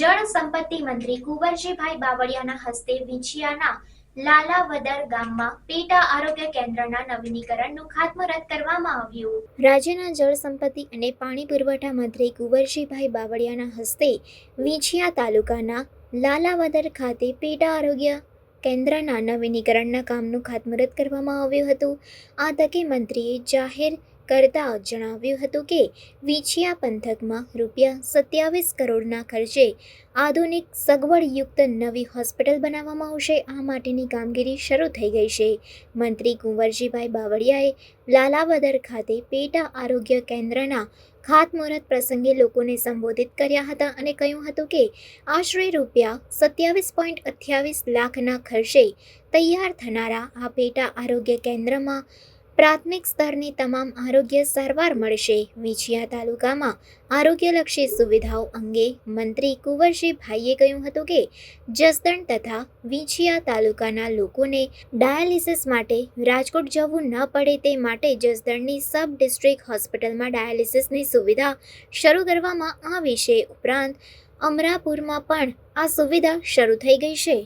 જળ સંપત્તિ મંત્રી કુંવરજીભાઈ બાવળિયાના હસ્તે વિંછિયાના લાલાવદર ગામમાં પેટા આરોગ્ય કેન્દ્રના નવીનીકરણનું ખાતમુહૂર્ત કરવામાં આવ્યું. રાજ્યના જળ સંપત્તિ અને પાણી પુરવઠા મંત્રી કુંવરજીભાઈ બાવળિયાના હસ્તે વિંછિયા તાલુકાના લાલાવદર ખાતે પેટા આરોગ્ય કેન્દ્રના નવીનીકરણના કામનું ખાતમુહૂર્ત કરવામાં આવ્યું હતું. આ તકે મંત્રીએ જાહેર કરતા જણાવ્યું હતું કે, વિંછિયા પંથકમાં રૂપિયા સત્યાવીસ કરોડના ખર્ચે આધુનિક સગવડયુક્ત નવી હોસ્પિટલ બનાવવામાં આવશે. આ માટેની કામગીરી શરૂ થઈ ગઈ છે. મંત્રી કુંવરજીભાઈ બાવળિયાએ લાલાવદર ખાતે પેટા આરોગ્ય કેન્દ્રના ખાતમુહૂર્ત પ્રસંગે લોકોને સંબોધિત કર્યા હતા અને કહ્યું હતું કે, આશરે રૂપિયા સત્યાવીસ પોઈન્ટ અઠ્યાવીસ લાખના ખર્ચે તૈયાર થનારા આ પેટા આરોગ્ય કેન્દ્રમાં પ્રાથમિક સ્તરની તમામ આરોગ્ય સારવાર મળશે. વિંછિયા તાલુકામાં આરોગ્યલક્ષી સુવિધાઓ અંગે મંત્રી કુંવરજીભાઈએ કહ્યું હતું કે, જસદણ તથા વિંછિયા તાલુકાના લોકોને ડાયાલિસિસ માટે રાજકોટ જવું ન પડે તે માટે જસદણની સબ ડિસ્ટ્રિક્ટ હોસ્પિટલમાં ડાયાલિસિસની સુવિધા શરૂ કરવામાં આવી છે. ઉપરાંત અમરાપુરમાં પણ આ સુવિધા શરૂ થઈ ગઈ છે.